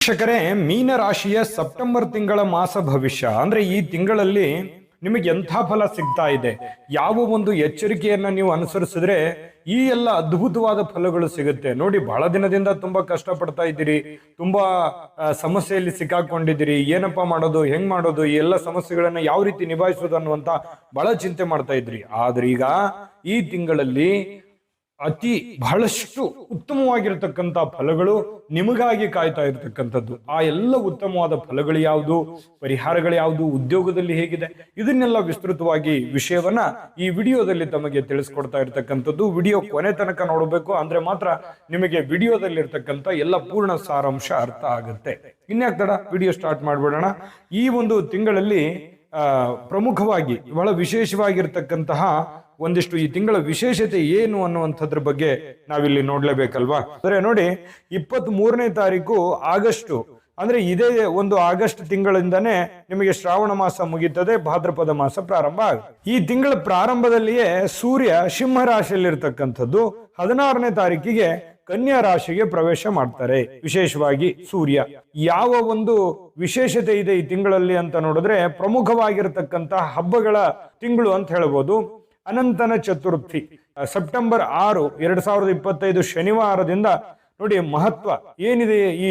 ವೀಕ್ಷಕರೇ ಮೀನ ರಾಶಿಯ ಸೆಪ್ಟೆಂಬರ್ ತಿಂಗಳ ಮಾಸ ಭವಿಷ್ಯ. ಅಂದ್ರೆ ಈ ತಿಂಗಳಲ್ಲಿ ನಿಮಗೆ ಎಂಥ ಫಲ ಸಿಗ್ತಾ ಇದೆ? ಯಾವ ಒಂದು ಎಚ್ಚರಿಕೆಯನ್ನ ನೀವು ಅನುಸರಿಸಿದ್ರೆ ಈ ಎಲ್ಲ ಅದ್ಭುತವಾದ ಫಲಗಳು ಸಿಗುತ್ತೆ. ನೋಡಿ, ಬಹಳ ದಿನದಿಂದ ತುಂಬಾ ಕಷ್ಟ ಪಡ್ತಾ ಇದ್ದೀರಿ. ತುಂಬಾ ಸಮಸ್ಯೆಯಲ್ಲಿ ಸಿಕ್ಕಾಕೊಂಡಿದ್ದೀರಿ. ಏನಪ್ಪಾ ಮಾಡೋದು, ಹೆಂಗ್ ಮಾಡೋದು, ಈ ಎಲ್ಲ ಸಮಸ್ಯೆಗಳನ್ನ ಯಾವ ರೀತಿ ನಿಭಾಯಿಸೋದು ಅನ್ನುವಂತ ಬಹಳ ಚಿಂತೆ ಮಾಡ್ತಾ ಇದ್ರಿ. ಆದ್ರೆ ಈಗ ಈ ತಿಂಗಳಲ್ಲಿ ಅತಿ ಬಹಳಷ್ಟು ಉತ್ತಮವಾಗಿರತಕ್ಕಂತ ಫಲಗಳು ನಿಮಗಾಗಿ ಕಾಯ್ತಾ ಇರತಕ್ಕಂಥದ್ದು. ಆ ಎಲ್ಲ ಉತ್ತಮವಾದ ಫಲಗಳು ಯಾವುದು? ಪರಿಹಾರಗಳು ಯಾವುದು? ಉದ್ಯೋಗದಲ್ಲಿ ಹೇಗಿದೆ? ಇದನ್ನೆಲ್ಲ ವಿಸ್ತೃತವಾಗಿ ವಿಷಯವನ್ನ ಈ ವಿಡಿಯೋದಲ್ಲಿ ತಮಗೆ ತಿಳಿಸ್ಕೊಡ್ತಾ ಇರತಕ್ಕಂಥದ್ದು. ವಿಡಿಯೋ ಕೊನೆ ತನಕ ನೋಡಬೇಕು. ಅಂದ್ರೆ ಮಾತ್ರ ನಿಮಗೆ ವಿಡಿಯೋದಲ್ಲಿ ಇರ್ತಕ್ಕಂಥ ಎಲ್ಲ ಪೂರ್ಣ ಸಾರಾಂಶ ಅರ್ಥ ಆಗುತ್ತೆ. ಇನ್ಯಾಕ್ ತಡ? ವಿಡಿಯೋ ಸ್ಟಾರ್ಟ್ ಮಾಡ್ಬಿಡೋಣ. ಈ ಒಂದು ತಿಂಗಳಲ್ಲಿ ಪ್ರಮುಖವಾಗಿ, ಬಹಳ ವಿಶೇಷವಾಗಿರ್ತಕ್ಕಂತಹ ಒಂದಿಷ್ಟು ಈ ತಿಂಗಳ ವಿಶೇಷತೆ ಏನು ಅನ್ನುವಂಥದ್ರ ಬಗ್ಗೆ ನಾವಿಲ್ಲಿ ನೋಡ್ಲೇಬೇಕಲ್ವಾ? ಅಂದ್ರೆ ನೋಡಿ ಇಪ್ಪತ್ತ್ ಮೂರನೇ ತಾರೀಕು ಆಗಸ್ಟ್. ಅಂದ್ರೆ ಇದೇ ಒಂದು ಆಗಸ್ಟ್ ತಿಂಗಳಿಂದನೇ ನಿಮಗೆ ಶ್ರಾವಣ ಮಾಸ ಮುಗೀತದೆ, ಭಾದ್ರಪದ ಮಾಸ ಪ್ರಾರಂಭ ಆಗುತ್ತೆ. ಈ ತಿಂಗಳ ಪ್ರಾರಂಭದಲ್ಲಿಯೇ ಸೂರ್ಯ ಸಿಂಹ ರಾಶಿಯಲ್ಲಿರ್ತಕ್ಕಂಥದ್ದು ಹದಿನಾರನೇ ತಾರೀಕಿಗೆ ಕನ್ಯಾ ರಾಶಿಗೆ ಪ್ರವೇಶ ಮಾಡ್ತಾರೆ. ವಿಶೇಷವಾಗಿ ಸೂರ್ಯ. ಯಾವ ಒಂದು ವಿಶೇಷತೆ ಇದೆ ಈ ತಿಂಗಳಲ್ಲಿ ಅಂತ ನೋಡಿದ್ರೆ ಪ್ರಮುಖವಾಗಿರತಕ್ಕಂತಹ ಹಬ್ಬಗಳ ತಿಂಗಳು ಅಂತ ಹೇಳ್ಬೋದು. ಅನಂತನ ಚತುರ್ಥಿ. ಸೆಪ್ಟೆಂಬರ್ ಆರು, ಎರಡ್ ಸಾವಿರದ ಇಪ್ಪತ್ತೈದು ಶನಿವಾರದಿಂದ ನೋಡಿ ಮಹತ್ವ ಏನಿದೆ ಈ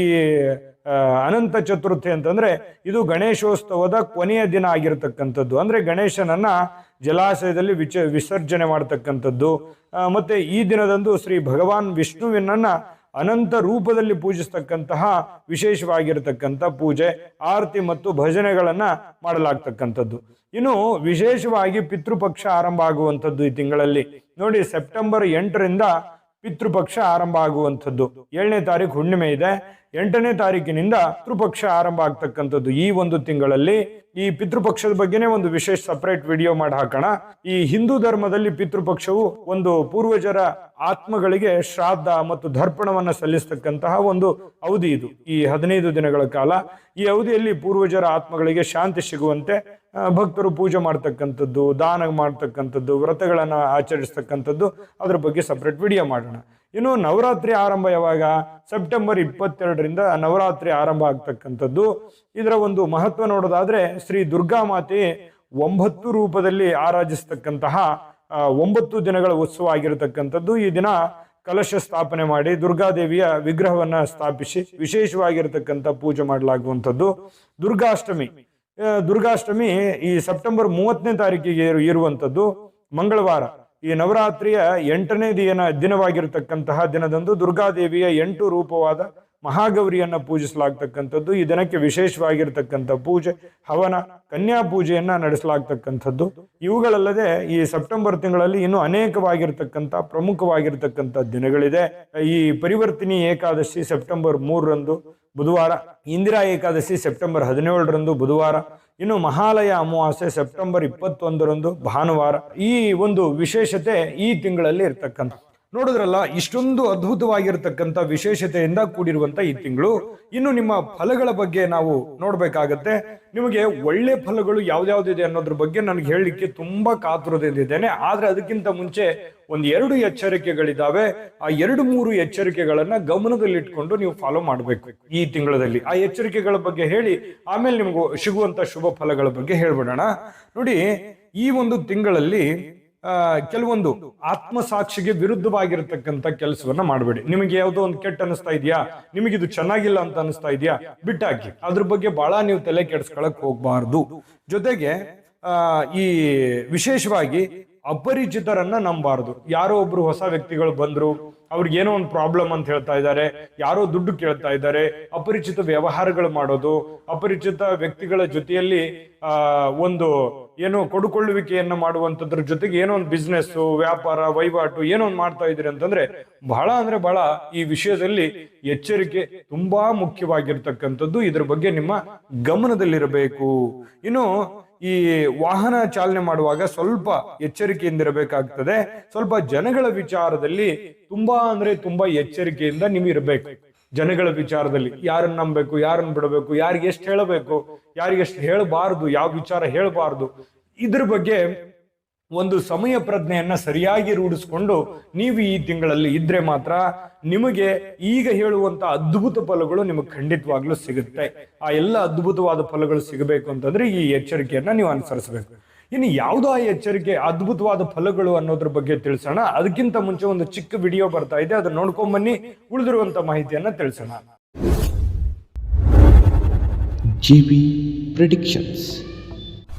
ಅನಂತ ಚತುರ್ಥಿ ಅಂತಂದ್ರೆ ಇದು ಗಣೇಶೋತ್ಸವದ ಕೊನೆಯ ದಿನ ಆಗಿರತಕ್ಕಂಥದ್ದು. ಅಂದ್ರೆ ಗಣೇಶನನ್ನ ಜಲಾಶಯದಲ್ಲಿ ವಿಚ, ವಿಸರ್ಜನೆ ಮಾಡತಕ್ಕಂಥದ್ದು. ಮತ್ತೆ ಈ ದಿನದಂದು ಶ್ರೀ ಭಗವಾನ್ ವಿಷ್ಣುವಿನನ್ನ ಅನಂತ ರೂಪದಲ್ಲಿ ಪೂಜಿಸ್ತಕ್ಕಂತಹ ವಿಶೇಷವಾಗಿರತಕ್ಕಂಥ ಪೂಜೆ, ಆರತಿ ಮತ್ತು ಭಜನೆಗಳನ್ನು ಮಾಡಲಾಗ್ತಕ್ಕಂಥದ್ದು. ಇನ್ನು ವಿಶೇಷವಾಗಿ ಪಿತೃಪಕ್ಷ ಆರಂಭ ಆಗುವಂಥದ್ದು ಈ ತಿಂಗಳಲ್ಲಿ. ನೋಡಿ, ಸೆಪ್ಟೆಂಬರ್ ಎಂಟರಿಂದ ಪಿತೃಪಕ್ಷ ಆರಂಭ ಆಗುವಂಥದ್ದು. ಏಳನೇ ತಾರೀಕು ಹುಣ್ಣಿಮೆ ಇದೆ. ಎಂಟನೇ ತಾರೀಕಿನಿಂದ ಪಿತೃಪಕ್ಷ ಆರಂಭ ಆಗ್ತಕ್ಕಂಥದ್ದು ಈ ಒಂದು ತಿಂಗಳಲ್ಲಿ. ಈ ಪಿತೃಪಕ್ಷದ ಬಗ್ಗೆನೇ ಒಂದು ವಿಶೇಷ ಸಪರೇಟ್ ವಿಡಿಯೋ ಮಾಡಿ ಹಾಕೋಣ. ಈ ಹಿಂದೂ ಧರ್ಮದಲ್ಲಿ ಪಿತೃಪಕ್ಷವು ಒಂದು ಪೂರ್ವಜರ ಆತ್ಮಗಳಿಗೆ ಶ್ರಾದ್ದ ಮತ್ತು ದರ್ಪಣವನ್ನು ಸಲ್ಲಿಸ್ತಕ್ಕಂತಹ ಒಂದು ಅವಧಿ ಇದು. ಈ ಹದಿನೈದು ದಿನಗಳ ಕಾಲ. ಈ ಅವಧಿಯಲ್ಲಿ ಪೂರ್ವಜರ ಆತ್ಮಗಳಿಗೆ ಶಾಂತಿ ಸಿಗುವಂತೆ ಭಕ್ತರು ಪೂಜೆ ಮಾಡ್ತಕ್ಕಂಥದ್ದು, ದಾನ ಮಾಡ್ತಕ್ಕಂಥದ್ದು, ವ್ರತಗಳನ್ನು ಆಚರಿಸ್ತಕ್ಕಂಥದ್ದು, ಅದ್ರ ಬಗ್ಗೆ ಸಪ್ರೇಟ್ ವಿಡಿಯೋ ಮಾಡೋಣ. ಇನ್ನು ನವರಾತ್ರಿ ಆರಂಭ ಯಾವಾಗ? ಸೆಪ್ಟೆಂಬರ್ ಇಪ್ಪತ್ತೆರಡರಿಂದ ನವರಾತ್ರಿ ಆರಂಭ ಆಗ್ತಕ್ಕಂಥದ್ದು. ಇದರ ಒಂದು ಮಹತ್ವ ನೋಡೋದಾದ್ರೆ, ಶ್ರೀ ದುರ್ಗಾ ಮಾತೆ ಒಂಬತ್ತು ರೂಪದಲ್ಲಿ ಆರಾಧಿಸ್ತಕ್ಕಂತಹ ಒಂಬತ್ತು ದಿನಗಳ ಉತ್ಸವ ಆಗಿರತಕ್ಕಂಥದ್ದು. ಈ ದಿನ ಕಲಶ ಸ್ಥಾಪನೆ ಮಾಡಿ ದುರ್ಗಾದೇವಿಯ ವಿಗ್ರಹವನ್ನ ಸ್ಥಾಪಿಸಿ ವಿಶೇಷವಾಗಿರತಕ್ಕಂಥ ಪೂಜೆ ಮಾಡಲಾಗುವಂಥದ್ದು. ದುರ್ಗಾಷ್ಟಮಿ. ದುರ್ಗಾಷ್ಟಮಿ ಈ ಸೆಪ್ಟೆಂಬರ್ ಮೂವತ್ತನೇ ತಾರೀಕಿಗೆ ಇರು- ಇರುವಂಥದ್ದು ಮಂಗಳವಾರ. ಈ ನವರಾತ್ರಿಯ ಎಂಟನೇ ದಿನ ದಿನವಾಗಿರತಕ್ಕಂತಹ ದಿನದಂದು ದುರ್ಗಾದೇವಿಯ ಎಂಟು ರೂಪವಾದ ಮಹಾಗೌರಿಯನ್ನ ಪೂಜಿಸಲಾಗ್ತಕ್ಕಂಥದ್ದು. ಈ ದಿನಕ್ಕೆ ವಿಶೇಷವಾಗಿರ್ತಕ್ಕಂಥ ಪೂಜೆ, ಹವನ, ಕನ್ಯಾ ಪೂಜೆಯನ್ನ ನಡೆಸಲಾಗ್ತಕ್ಕಂಥದ್ದು. ಇವುಗಳಲ್ಲದೆ ಈ ಸೆಪ್ಟೆಂಬರ್ ತಿಂಗಳಲ್ಲಿ ಇನ್ನು ಅನೇಕವಾಗಿರ್ತಕ್ಕಂಥ ಪ್ರಮುಖವಾಗಿರ್ತಕ್ಕಂಥ ದಿನಗಳಿದೆ. ಈ ಪರಿವರ್ತಿನಿ ಏಕಾದಶಿ ಸೆಪ್ಟೆಂಬರ್ ಮೂರರಂದು ಬುಧವಾರ, ಇಂದಿರಾ ಏಕಾದಶಿ ಸೆಪ್ಟೆಂಬರ್ ಹದಿನೇಳರಂದು ಬುಧವಾರ, ಇನ್ನು ಮಹಾಲಯ ಅಮಾವಾಸ್ಯೆ ಸೆಪ್ಟೆಂಬರ್ ಇಪ್ಪತ್ತೊಂದರಂದು ಭಾನುವಾರ. ಈ ಒಂದು ವಿಶೇಷತೆ ಈ ತಿಂಗಳಲ್ಲಿ ಇರ್ತಕ್ಕಂಥ ನೋಡಿದ್ರಲ್ಲ, ಇಷ್ಟೊಂದು ಅದ್ಭುತವಾಗಿರತಕ್ಕಂಥ ವಿಶೇಷತೆಯಿಂದ ಕೂಡಿರುವಂತ ಈ ತಿಂಗಳು. ಇನ್ನು ನಿಮ್ಮ ಫಲಗಳ ಬಗ್ಗೆ ನಾವು ನೋಡ್ಬೇಕಾಗತ್ತೆ. ನಿಮಗೆ ಒಳ್ಳೆ ಫಲಗಳು ಯಾವ್ದಾವ್ದಿದೆ ಅನ್ನೋದ್ರ ಬಗ್ಗೆ ನನಗೆ ಹೇಳಲಿಕ್ಕೆ ತುಂಬಾ ಕಾತುರದಿಂದಿದ್ದೇನೆ. ಆದ್ರೆ ಅದಕ್ಕಿಂತ ಮುಂಚೆ ಒಂದ್ ಎರಡು ಎಚ್ಚರಿಕೆಗಳಿದ್ದಾವೆ. ಆ ಎರಡು ಮೂರು ಎಚ್ಚರಿಕೆಗಳನ್ನ ಗಮನದಲ್ಲಿಟ್ಕೊಂಡು ನೀವು ಫಾಲೋ ಮಾಡಬೇಕು ಈ ತಿಂಗಳಲ್ಲಿ. ಆ ಎಚ್ಚರಿಕೆಗಳ ಬಗ್ಗೆ ಹೇಳಿ, ಆಮೇಲೆ ನಿಮ್ಗೆ ಸಿಗುವಂತ ಶುಭ ಫಲಗಳ ಬಗ್ಗೆ ಹೇಳ್ಬಿಡೋಣ. ನೋಡಿ, ಈ ಒಂದು ತಿಂಗಳಲ್ಲಿ ಕೆಲವೊಂದು ಆತ್ಮಸಾಕ್ಷಿಗೆ ವಿರುದ್ಧವಾಗಿರತಕ್ಕಂತ ಕೆಲಸವನ್ನ ಮಾಡಬೇಡಿ. ನಿಮಗೆ ಯಾವುದೋ ಒಂದು ಕೆಟ್ಟ ಅನಿಸ್ತಾ ಇದೆಯಾ? ನಿಮಗೆ ಇದು ಚೆನ್ನಾಗಿಲ್ಲ ಅಂತ ಅನಿಸ್ತಾ ಇದೆಯಾ? ಬಿಟ್ಟಾಕಿ. ಅದ್ರ ಬಗ್ಗೆ ಬಹಳ ನೀವು ತಲೆ ಕೆಡಿಸ್ಕೊಳಕ್ ಹೋಗ್ಬಾರ್ದು. ಜೊತೆಗೆ ಈ ವಿಶೇಷವಾಗಿ ಅಪರಿಚಿತರನ್ನ ನಂಬಾರ್ದು. ಯಾರೋ ಒಬ್ರು ಹೊಸ ವ್ಯಕ್ತಿಗಳು ಬಂದ್ರು ಅವ್ರಿಗೆ ಏನೋ ಒಂದು ಪ್ರಾಬ್ಲಮ್ ಅಂತ ಹೇಳ್ತಾ ಇದ್ದಾರೆ, ಯಾರೋ ದುಡ್ಡು ಕೇಳ್ತಾ ಇದ್ದಾರೆ, ಅಪರಿಚಿತ ವ್ಯವಹಾರಗಳು ಮಾಡೋದು, ಅಪರಿಚಿತ ವ್ಯಕ್ತಿಗಳ ಜೊತೆಯಲ್ಲಿ, ಆ, ಒಂದು ಏನೋ ಕೊಡುಕೊಳ್ಳುವಿಕೆಯನ್ನ ಮಾಡುವಂತದ್ರ ಜೊತೆಗೆ ಏನೋ ಒಂದು ಬಿಸ್ನೆಸ್ ವ್ಯಾಪಾರ ವಹಿವಾಟು ಏನೋ ಒಂದು ಮಾಡ್ತಾ ಇದ್ದೀರಿ ಅಂತಂದ್ರೆ, ಬಹಳ ಅಂದ್ರೆ ಬಹಳ ಈ ವಿಷಯದಲ್ಲಿ ಎಚ್ಚರಿಕೆ ತುಂಬಾ ಮುಖ್ಯವಾಗಿರ್ತಕ್ಕಂಥದ್ದು. ಇದ್ರ ಬಗ್ಗೆ ನಿಮ್ಮ ಗಮನದಲ್ಲಿರಬೇಕು. ಇನ್ನು ಈ ವಾಹನ ಚಾಲನೆ ಮಾಡುವಾಗ ಸ್ವಲ್ಪ ಎಚ್ಚರಿಕೆಯಿಂದ ಇರಬೇಕಾಗ್ತದೆ ಸ್ವಲ್ಪ ಜನಗಳ ವಿಚಾರದಲ್ಲಿ ತುಂಬಾ ಅಂದ್ರೆ ತುಂಬಾ ಎಚ್ಚರಿಕೆಯಿಂದ ನೀವು ಇರಬೇಕು ಜನಗಳ ವಿಚಾರದಲ್ಲಿ ಯಾರನ್ನ ನಂಬಬೇಕು, ಯಾರನ್ನ ಬಿಡಬೇಕು, ಯಾರಿಗೆ ಎಷ್ಟು ಹೇಳಬೇಕು, ಯಾರಿಗೆ ಎಷ್ಟು ಹೇಳಬಾರ್ದು, ಯಾವ ವಿಚಾರ ಹೇಳಬಾರ್ದು, ಇದ್ರ ಬಗ್ಗೆ ಒಂದು ಸಮಯ ಪ್ರಜ್ಞೆಯನ್ನ ಸರಿಯಾಗಿ ರೂಢಿಸ್ಕೊಂಡು ನೀವು ಈ ತಿಂಗಳಲ್ಲಿ ಇದ್ರೆ ಮಾತ್ರ ನಿಮಗೆ ಈಗ ಹೇಳುವಂತ ಅದ್ಭುತ ಫಲಗಳು ನಿಮಗೆ ಖಂಡಿತವಾಗ್ಲೂ ಸಿಗುತ್ತೆ. ಆ ಎಲ್ಲ ಅದ್ಭುತವಾದ ಫಲಗಳು ಸಿಗಬೇಕು ಅಂತಂದ್ರೆ ಈ ಎಚ್ಚರಿಕೆಯನ್ನ ನೀವು ಅನುಸರಿಸಬೇಕು. ಇನ್ನು ಯಾವುದೋ ಆ ಎಚ್ಚರಿಕೆ, ಅದ್ಭುತವಾದ ಫಲಗಳು ಅನ್ನೋದ್ರ ಬಗ್ಗೆ ತಿಳಿಸೋಣ. ಅದಕ್ಕಿಂತ ಮುಂಚೆ ಒಂದು ಚಿಕ್ಕ ವಿಡಿಯೋ ಬರ್ತಾ ಇದೆ, ಅದನ್ನ ನೋಡ್ಕೊಂಡ್ ಬನ್ನಿ, ಉಳಿದಿರುವಂತ ಮಾಹಿತಿಯನ್ನ ತಿಳಿಸೋಣ. GB predictions.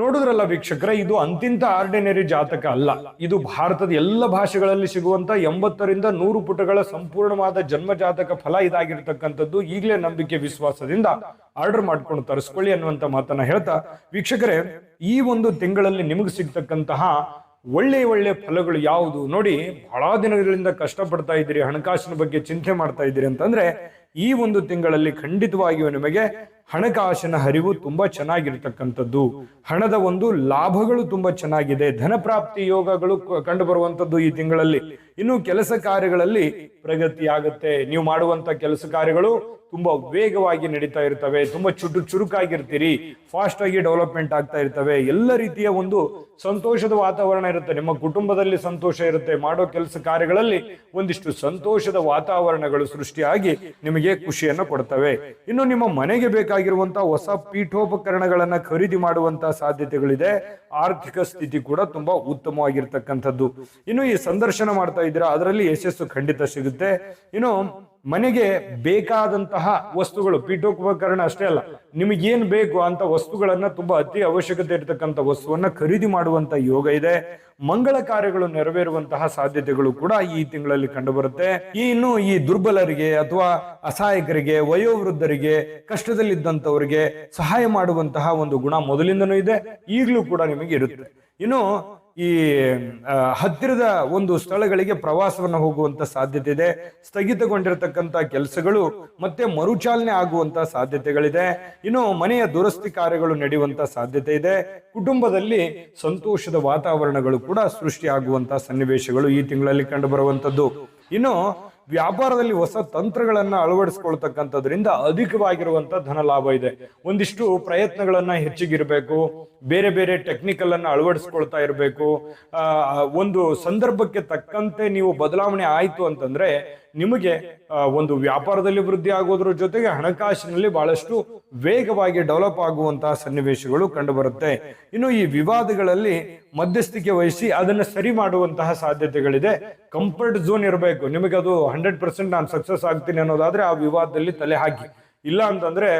ನೋಡಿದ್ರಲ್ಲ ವೀಕ್ಷಕರ, ಇದು ಅಂತಿಂತ ಆರ್ಡಿನರಿ ಜಾತಕ ಅಲ್ಲ. ಇದು ಭಾರತದ ಎಲ್ಲ ಭಾಷೆಗಳಲ್ಲಿ ಸಿಗುವಂತ ಎಂಬತ್ತರಿಂದ ನೂರು ಪುಟಗಳ ಸಂಪೂರ್ಣವಾದ ಜನ್ಮ ಜಾತಕ ಫಲ ಇದಾಗಿರ್ತಕ್ಕಂಥದ್ದು ಈಗಲೇ ನಂಬಿಕೆ ವಿಶ್ವಾಸದಿಂದ ಆರ್ಡರ್ ಮಾಡ್ಕೊಂಡು ತರಿಸ್ಕೊಳ್ಳಿ ಅನ್ನುವಂತ ಮಾತನ್ನ ಹೇಳ್ತಾ, ವೀಕ್ಷಕರೇ, ಈ ಒಂದು ತಿಂಗಳಲ್ಲಿ ನಿಮಗೆ ಸಿಗ್ತಕ್ಕಂತಹ ಒಳ್ಳೆ ಒಳ್ಳೆ ಫಲಗಳು ಯಾವುದು ನೋಡಿ, ಬಹಳ ದಿನಗಳಿಂದ ಕಷ್ಟಪಡ್ತಾ ಇದ್ದೀರಿ, ಹಣಕಾಸಿನ ಬಗ್ಗೆ ಚಿಂತೆ ಮಾಡ್ತಾ ಇದ್ದೀರಿ ಅಂತಂದ್ರೆ, ಈ ಒಂದು ತಿಂಗಳಲ್ಲಿ ಖಂಡಿತವಾಗಿಯೂ ನಿಮಗೆ ಹಣಕಾಸಿನ ಹರಿವು ತುಂಬಾ ಚೆನ್ನಾಗಿರ್ತಕ್ಕಂಥದ್ದು. ಹಣದ ಒಂದು ಲಾಭಗಳು ತುಂಬಾ ಚೆನ್ನಾಗಿದೆ. ಧನ ಪ್ರಾಪ್ತಿ ಯೋಗಗಳು ಕಂಡು ಬರುವಂತದ್ದು ಈ ತಿಂಗಳಲ್ಲಿ. ಇನ್ನು ಕೆಲಸ ಕಾರ್ಯಗಳಲ್ಲಿ ಪ್ರಗತಿ ಆಗುತ್ತೆ ನೀವು ಮಾಡುವಂತ ಕೆಲಸ ಕಾರ್ಯಗಳು ತುಂಬಾ ವೇಗವಾಗಿ ನಡೀತಾ ಇರ್ತವೆ, ತುಂಬಾ ಚುಟು ಚುರುಕಾಗಿರ್ತೀರಿ ಫಾಸ್ಟ್ ಆಗಿ ಡೆವಲಪ್ಮೆಂಟ್ ಆಗ್ತಾ ಇರ್ತವೆ. ಎಲ್ಲ ರೀತಿಯ ಒಂದು ಸಂತೋಷದ ವಾತಾವರಣ ಇರುತ್ತೆ. ನಿಮ್ಮ ಕುಟುಂಬದಲ್ಲಿ ಸಂತೋಷ ಇರುತ್ತೆ. ಮಾಡೋ ಕೆಲಸ ಕಾರ್ಯಗಳಲ್ಲಿ ಒಂದಿಷ್ಟು ಸಂತೋಷದ ವಾತಾವರಣಗಳು ಸೃಷ್ಟಿಯಾಗಿ ನಿಮಗೆ ಖುಷಿಯನ್ನು ಕೊಡ್ತವೆ. ಇನ್ನು ನಿಮ್ಮ ಮನೆಗೆ ಬೇಕಾಗಿರುವಂತಹ ಹೊಸ ಪೀಠೋಪಕರಣಗಳನ್ನ ಖರೀದಿ ಮಾಡುವಂತಹ ಸಾಧ್ಯತೆಗಳಿದೆ. ಆರ್ಥಿಕ ಸ್ಥಿತಿ ಕೂಡ ತುಂಬಾ ಉತ್ತಮವಾಗಿರ್ತಕ್ಕಂಥದ್ದು. ಇನ್ನು ಈ ಸಂದರ್ಶನ ಮಾಡ್ತಾ ಇದ್ದೀರಾ, ಅದರಲ್ಲಿ ಯಶಸ್ಸು ಖಂಡಿತ ಸಿಗುತ್ತೆ. ಇನ್ನು ಮನೆಗೆ ಬೇಕಾದಂತಹ ವಸ್ತುಗಳು, ಪೀಠೋಪಕರಣ ಅಷ್ಟೇ ಅಲ್ಲ, ನಿಮಗೇನ್ ಬೇಕು ಅಂತ ವಸ್ತುಗಳನ್ನ ತುಂಬಾ ಅತಿ ಅವಶ್ಯಕತೆ ಇರತಕ್ಕಂಥ ವಸ್ತುವನ್ನ ಖರೀದಿ ಮಾಡುವಂತ ಯೋಗ ಇದೆ. ಮಂಗಳ ಕಾರ್ಯಗಳು ನೆರವೇರುವಂತಹ ಸಾಧ್ಯತೆಗಳು ಕೂಡ ಈ ತಿಂಗಳಲ್ಲಿ ಕಂಡುಬರುತ್ತೆ. ಇನ್ನು ಈ ದುರ್ಬಲರಿಗೆ ಅಥವಾ ಅಸಹಾಯಕರಿಗೆ, ವಯೋವೃದ್ಧರಿಗೆ ಕಷ್ಟದಲ್ಲಿದ್ದಂತವರಿಗೆ ಸಹಾಯ ಮಾಡುವಂತಹ ಒಂದು ಗುಣ ಮೊದಲಿಂದನೂ ಇದೆ, ಈಗಲೂ ಕೂಡ ನಿಮಗೆ ಇರುತ್ತೆ. ಇನ್ನು ಈ ಹತ್ತಿರದ ಒಂದು ಸ್ಥಳಗಳಿಗೆ ಪ್ರವಾಸವನ್ನು ಹೋಗುವಂತ ಸಾಧ್ಯತೆ ಇದೆ ಸ್ಥಗಿತಗೊಂಡಿರತಕ್ಕಂತ ಕೆಲಸಗಳು ಮತ್ತೆ ಮರುಚಾಲನೆ ಆಗುವಂತ ಸಾಧ್ಯತೆಗಳಿದೆ. ಇನ್ನು ಮನೆಯ ದುರಸ್ತಿ ಕಾರ್ಯಗಳು ನಡೆಯುವಂತ ಸಾಧ್ಯತೆ ಇದೆ ಕುಟುಂಬದಲ್ಲಿ ಸಂತೋಷದ ವಾತಾವರಣಗಳು ಕೂಡ ಸೃಷ್ಟಿಯಾಗುವಂತ ಸನ್ನಿವೇಶಗಳು ಈ ತಿಂಗಳಲ್ಲಿ ಕಂಡು ಬರುವಂತದ್ದು. ಇನ್ನು ವ್ಯಾಪಾರದಲ್ಲಿ ಹೊಸ ತಂತ್ರಗಳನ್ನ ಅಳವಡಿಸ್ಕೊಳ್ತಕ್ಕಂಥದ್ರಿಂದ ಅಧಿಕವಾಗಿರುವಂತ ಧನ ಲಾಭ ಇದೆ. ಒಂದಿಷ್ಟು ಪ್ರಯತ್ನಗಳನ್ನ ಹೆಚ್ಚಿಗಿರ್ಬೇಕು. ಬೇರೆ ಬೇರೆ ಟೆಕ್ನಿಕಲ್ ಅನ್ನ ಅಳವಡಿಸ್ಕೊಳ್ತಾ ಇರಬೇಕು. ಒಂದು ಸಂದರ್ಭಕ್ಕೆ ತಕ್ಕಂತೆ ನೀವು ಬದಲಾವಣೆ ಆಯಿತು ಅಂತಂದ್ರೆ ನಿಮಗೆ ಒಂದು ವ್ಯಾಪಾರದಲ್ಲಿ ವೃದ್ಧಿ ಆಗೋದ್ರ ಜೊತೆಗೆ ಹಣಕಾಸಿನಲ್ಲಿ ಬಹಳಷ್ಟು ವೇಗವಾಗಿ ಡೆವಲಪ್ ಆಗುವಂತಹ ಸನ್ನಿವೇಶಗಳು ಕಂಡುಬರುತ್ತೆ. ಇನ್ನು ಈ ವಿವಾದಗಳಲ್ಲಿ ಮಧ್ಯಸ್ಥಿಕೆ ವಹಿಸಿ ಅದನ್ನು ಸರಿ ಮಾಡುವಂತಹ ಸಾಧ್ಯತೆಗಳಿದೆ. ಕಂಫರ್ಟ್ ಝೋನ್ ಇರಬೇಕು. ನಿಮಗೆ ಅದು ಹಂಡ್ರೆಡ್ ಪರ್ಸೆಂಟ್ ನಾನು ಸಕ್ಸಸ್ ಆಗ್ತೀನಿ ಅನ್ನೋದಾದ್ರೆ ಆ ವಿವಾದದಲ್ಲಿ ತಲೆ ಹಾಕಿ. ಇಲ್ಲ ಅಂತಂದ್ರೆ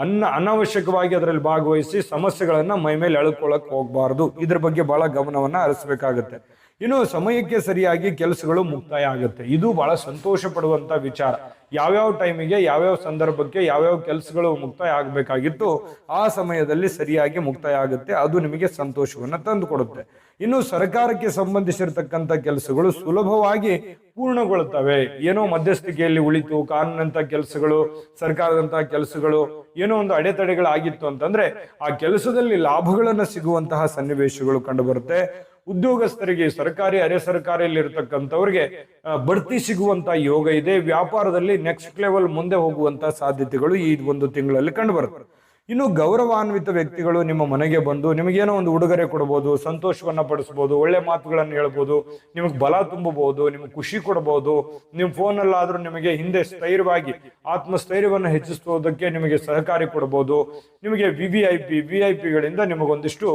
ಅನ್ನ ಅನವಶ್ಯಕವಾಗಿ ಅದರಲ್ಲಿ ಭಾಗವಹಿಸಿ ಸಮಸ್ಯೆಗಳನ್ನ ಮೈ ಮೇಲೆ ಎಳ್ಕೊಳ್ಳಕ್ ಹೋಗ್ಬಾರ್ದು. ಇದ್ರ ಬಗ್ಗೆ ಬಹಳ ಗಮನವನ್ನ ಹರಿಸಬೇಕಾಗತ್ತೆ. ಇನ್ನು ಸಮಯಕ್ಕೆ ಸರಿಯಾಗಿ ಕೆಲಸಗಳು ಮುಕ್ತಾಯ ಆಗುತ್ತೆ. ಇದು ಬಹಳ ಸಂತೋಷ ಪಡುವಂತ ವಿಚಾರ. ಯಾವ್ಯಾವ ಟೈಮಿಗೆ, ಯಾವ್ಯಾವ ಸಂದರ್ಭಕ್ಕೆ, ಯಾವ್ಯಾವ ಕೆಲಸಗಳು ಮುಕ್ತಾಯ ಆಗಬೇಕಾಗಿತ್ತು ಆ ಸಮಯದಲ್ಲಿ ಸರಿಯಾಗಿ ಮುಕ್ತಾಯ ಆಗುತ್ತೆ. ಅದು ನಿಮಗೆ ಸಂತೋಷವನ್ನು ತಂದು ಕೊಡುತ್ತೆ. ಇನ್ನು ಸರ್ಕಾರಕ್ಕೆ ಸಂಬಂಧಿಸಿರತಕ್ಕಂಥ ಕೆಲಸಗಳು ಸುಲಭವಾಗಿ ಪೂರ್ಣಗೊಳ್ಳುತ್ತವೆ. ಏನೋ ಮಧ್ಯಸ್ಥಿಕೆಯಲ್ಲಿ ಉಳಿತು ಕಾನೂನಂತ ಕೆಲಸಗಳು ಸರ್ಕಾರದಂತಹ ಕೆಲಸಗಳು, ಏನೋ ಒಂದು ಅಡೆತಡೆಗಳಾಗಿತ್ತು ಅಂತಂದ್ರೆ ಆ ಕೆಲಸದಲ್ಲಿ ಲಾಭಗಳನ್ನು ಸಿಗುವಂತಹ ಸನ್ನಿವೇಶಗಳು ಕಂಡುಬರುತ್ತೆ. ಉದ್ಯೋಗಸ್ಥರಿಗೆ, ಸರ್ಕಾರಿ, ಅರೆ ಸರ್ಕಾರಿಯಲ್ಲಿ ಇರತಕ್ಕಂಥವ್ರಿಗೆ ಬಡ್ತಿ ಸಿಗುವಂತ ಯೋಗ ಇದೆ. ವ್ಯಾಪಾರದಲ್ಲಿ ನೆಕ್ಸ್ಟ್ ಲೆವೆಲ್ ಮುಂದೆ ಹೋಗುವಂತ ಸಾಧ್ಯತೆಗಳು ಈ ಒಂದು ತಿಂಗಳಲ್ಲಿ ಕಂಡುಬರುತ್ತೆ. ಇನ್ನು ಗೌರವಾನ್ವಿತ ವ್ಯಕ್ತಿಗಳು ನಿಮ್ಮ ಮನೆಗೆ ಬಂದು ನಿಮಗೇನೋ ಒಂದು ಉಡುಗೊರೆ ಕೊಡಬಹುದು ಸಂತೋಷವನ್ನ ಪಡಿಸ್ಬೋದು, ಒಳ್ಳೆ ಮಾತುಗಳನ್ನು ಹೇಳ್ಬೋದು, ನಿಮಗೆ ಬಲ ತುಂಬಬಹುದು ನಿಮಗೆ ಖುಷಿ ಕೊಡಬಹುದು ನಿಮ್ಮ ಫೋನಲ್ಲಾದರೂ ನಿಮಗೆ ಹಿಂದೆ ಸ್ಥೈರ್ಯವಾಗಿ, ಆತ್ಮಸ್ಥೈರ್ಯವನ್ನು ಹೆಚ್ಚಿಸುವುದಕ್ಕೆ ನಿಮಗೆ ಸಹಕಾರಿ ಕೊಡಬಹುದು ನಿಮಗೆ V V I P V I ಪಿಗಳಿಂದ ನಿಮಗೊಂದಿಷ್ಟು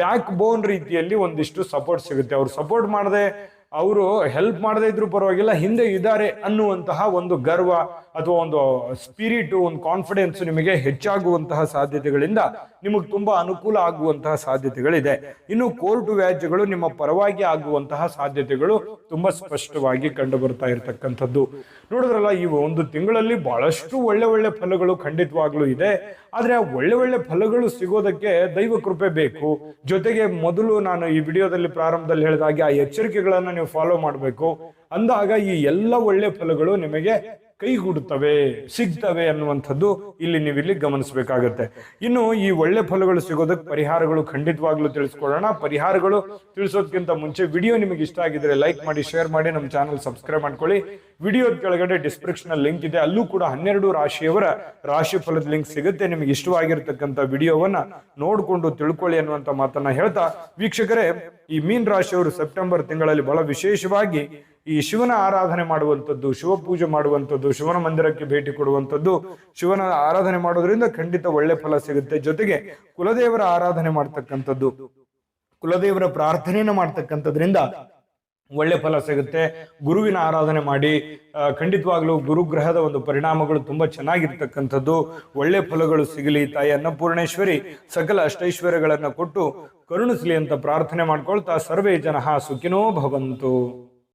ಬ್ಯಾಕ್ ಬೋನ್ ರೀತಿಯಲ್ಲಿ ಒಂದಿಷ್ಟು ಸಪೋರ್ಟ್ ಸಿಗುತ್ತೆ. ಅವ್ರು ಸಪೋರ್ಟ್ ಮಾಡದೆ ಅವರು ಹೆಲ್ಪ್ ಮಾಡದೇ ಇದ್ರು ಪರವಾಗಿಲ್ಲ, ಹಿಂದೆ ಇದ್ದಾರೆ ಅನ್ನುವಂತಹ ಒಂದು ಗರ್ವ ಅಥವಾ ಒಂದು ಸ್ಪಿರಿಟ್ ಒಂದು ಕಾನ್ಫಿಡೆನ್ಸ್ ನಿಮಗೆ ಹೆಚ್ಚಾಗುವಂತಹ ಸಾಧ್ಯತೆಗಳಿಂದ ನಿಮಗೆ ತುಂಬಾ ಅನುಕೂಲ ಆಗುವಂತಹ ಸಾಧ್ಯತೆಗಳಿದೆ. ಇನ್ನು ಕೋರ್ಟ್ ವ್ಯಾಜ್ಯಗಳು ನಿಮ್ಮ ಪರವಾಗಿ ಆಗುವಂತಹ ಸಾಧ್ಯತೆಗಳು ತುಂಬಾ ಸ್ಪಷ್ಟವಾಗಿ ಕಂಡು ಬರ್ತಾ ಇರತಕ್ಕಂಥದ್ದು. ನೋಡಿದ್ರಲ್ಲ, ಈ ಒಂದು ತಿಂಗಳಲ್ಲಿ ಬಹಳಷ್ಟು ಒಳ್ಳೆ ಒಳ್ಳೆ ಫಲಗಳು ಖಂಡಿತವಾಗ್ಲೂ ಇದೆ. ಆದ್ರೆ ಆ ಒಳ್ಳೆ ಒಳ್ಳೆ ಫಲಗಳು ಸಿಗೋದಕ್ಕೆ ದೈವ ಕೃಪೆ ಬೇಕು. ಜೊತೆಗೆ ಮೊದಲು ನಾನು ಈ ವಿಡಿಯೋದಲ್ಲಿ ಪ್ರಾರಂಭದಲ್ಲಿ ಹೇಳಿದ ಹಾಗೆ ಆ ಎಚ್ಚರಿಕೆಗಳನ್ನ ನೀವು ಫಾಲೋ ಮಾಡಬೇಕು. ಅಂದಾಗ ಈ ಎಲ್ಲ ಒಳ್ಳೆ ಫಲಗಳು ನಿಮಗೆ ಕೈಗೂಡುತ್ತವೆ, ಸಿಗ್ತವೆ ಅನ್ನುವಂಥದ್ದು ಇಲ್ಲಿ ನೀವು ಇಲ್ಲಿ ಗಮನಿಸಬೇಕಾಗತ್ತೆ. ಇನ್ನು ಈ ಒಳ್ಳೆ ಫಲಗಳು ಸಿಗೋದಕ್ಕೆ ಪರಿಹಾರಗಳು ಖಂಡಿತವಾಗ್ಲೂ ತಿಳಿಸ್ಕೊಳ್ಳೋಣ. ಪರಿಹಾರಗಳು ತಿಳಿಸೋದಕ್ಕಿಂತ ಮುಂಚೆ ವಿಡಿಯೋ ನಿಮಗೆ ಇಷ್ಟ ಆಗಿದ್ರೆ ಲೈಕ್ ಮಾಡಿ, ಶೇರ್ ಮಾಡಿ, ನಮ್ಮ ಚಾನಲ್ ಸಬ್ಸ್ಕ್ರೈಬ್ ಮಾಡ್ಕೊಳ್ಳಿ. ವಿಡಿಯೋದ ಕೆಳಗಡೆ ಡಿಸ್ಕ್ರಿಪ್ಷನ್ ಲಿಂಕ್ ಇದೆ. ಅಲ್ಲೂ ಕೂಡ ಹನ್ನೆರಡು ರಾಶಿಯವರ ರಾಶಿ ಫಲದ ಲಿಂಕ್ ಸಿಗುತ್ತೆ. ನಿಮಗೆ ಇಷ್ಟವಾಗಿರ್ತಕ್ಕಂಥ ವಿಡಿಯೋವನ್ನ ನೋಡಿಕೊಂಡು ತಿಳ್ಕೊಳ್ಳಿ ಅನ್ನುವಂತ ಮಾತನ್ನ ಹೇಳ್ತಾ, ವೀಕ್ಷಕರೇ, ಈ ಮೀನ್ ರಾಶಿಯವರು ಸೆಪ್ಟೆಂಬರ್ ತಿಂಗಳಲ್ಲಿ ಬಹಳ ವಿಶೇಷವಾಗಿ ಈ ಶಿವನ ಆರಾಧನೆ ಮಾಡುವಂಥದ್ದು, ಶಿವ ಪೂಜೆ ಮಾಡುವಂಥದ್ದು, ಶಿವನ ಮಂದಿರಕ್ಕೆ ಭೇಟಿ ಕೊಡುವಂಥದ್ದು, ಶಿವನ ಆರಾಧನೆ ಮಾಡೋದ್ರಿಂದ ಖಂಡಿತ ಒಳ್ಳೆ ಫಲ ಸಿಗುತ್ತೆ. ಜೊತೆಗೆ ಕುಲದೇವರ ಆರಾಧನೆ ಮಾಡ್ತಕ್ಕಂಥದ್ದು, ಕುಲದೇವರ ಪ್ರಾರ್ಥನೆಯನ್ನು ಮಾಡ್ತಕ್ಕಂಥದ್ರಿಂದ ಒಳ್ಳೆ ಫಲ ಸಿಗುತ್ತೆ. ಗುರುವಿನ ಆರಾಧನೆ ಮಾಡಿ ಖಂಡಿತವಾಗ್ಲೂ ಗುರುಗ್ರಹದ ಒಂದು ಪರಿಣಾಮಗಳು ತುಂಬಾ ಚೆನ್ನಾಗಿರ್ತಕ್ಕಂಥದ್ದು. ಒಳ್ಳೆ ಫಲಗಳು ಸಿಗಲಿ ತಾಯಿ ಅನ್ನಪೂರ್ಣೇಶ್ವರಿ, ಸಕಲ ಅಷ್ಟೈಶ್ವರ್ಯಗಳನ್ನ ಕೊಟ್ಟು ಕರುಣಿಸಲಿ ಅಂತ ಪ್ರಾರ್ಥನೆ ಮಾಡ್ಕೊಳ್ತಾ ಸರ್ವೇ ಜನ ಸುಖಿನೋ ಭವಂತು.